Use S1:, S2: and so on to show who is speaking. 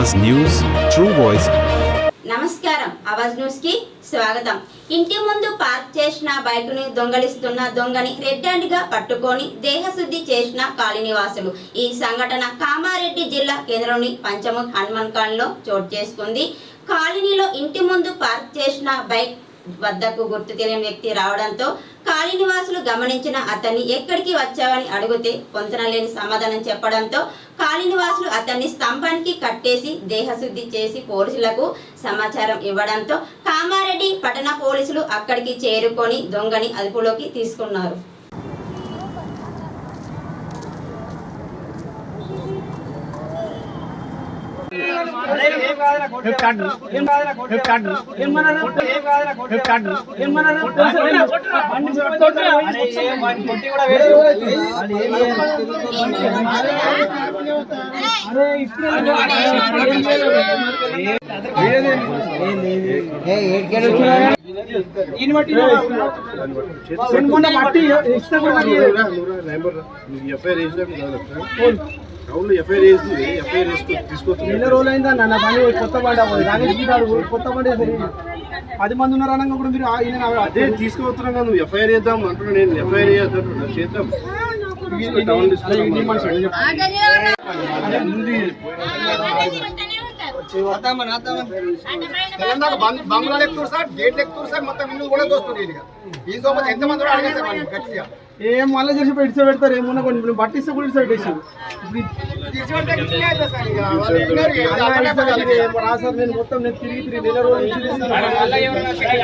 S1: Awaaz news true voice.
S2: నమస్కారం అవాజ్ న్యూస్కి స్వాగతం. ఇంటి ముందు పార్క్ చేసిన బైక్ని దొంగలిస్తున్న దొంగని రెడ్ హ్యాండ్గా పట్టుకొని దేహశుద్ధి చేసిన కాలనీవాసులు ఈ సంఘటన కామారెడ్డి జిల్లా కేంద్రంలోని పంచముఖ్ హనుమాన్లో చోటు చేసుకుంది. కాలనీలో ఇంటి ముందు పార్క్ చేసిన బైక్ వద్దకు గుర్తు తెలియని వ్యక్తి రావడంతో కాలనీవాసులు గమనించిన అతన్ని ఎక్కడికి వచ్చావని అడిగితే పొంతన లేని సమాధానం చెప్పడంతో కాలనీవాసులు అతన్ని స్తంభానికి కట్టేసి దేహశుద్ధి చేసి పోలీసులకు సమాచారం ఇవ్వడంతో కామారెడ్డి పట్టణ పోలీసులు అక్కడికి చేరుకొని దొంగని అదుపులోకి తీసుకున్నారు.
S3: దీన్ని బట్టి మట్టి ఇస్తే కూడా అవును ఎఫ్ఐఆర్ వేసింది ఎఫ్ఐఆర్ వేసుకు
S4: నెల
S3: తీసుకొస్తుంది
S4: రోజులైందా నాన్న బండి కొత్త బండి అవ్వదు కొత్త బండి పది మంది ఉన్నారు అనగా కూడా మీరు
S3: అదే తీసుకువస్తున్నాం కదా నువ్వు ఎఫ్ఐఆర్ చేద్దాం అంటున్నా నేను ఎఫ్ఐఆర్ చేద్దాం చేద్దాం టౌన్
S5: బంగ్లాలు ఎక్కుతారు సార్ గేట్లు ఎక్కుతారు సార్ మొత్తం ఇల్లు కూడా దోస్తుంది ఈ సోమత ఎంత మంది కూడా అడిగారు సార్ గట్టిగా
S4: ఏం మళ్ళీ చేసి ఇడిచి పెడతారు ఏమున్నా కొన్ని పట్టిస్తే కూడా ఇడిచి పెట్టేసి
S5: తీసిపెడితే ఇట్లనే అవుతుంది సార్ ఇక. వాళ్ళు విన్నారు ఇక. ఇది అసలే పని.
S4: రా సార్ నేను మొత్తం నేను తిరిగి తిరిగి నెల రోజుల నుంచి తిరుగుతున్నాను.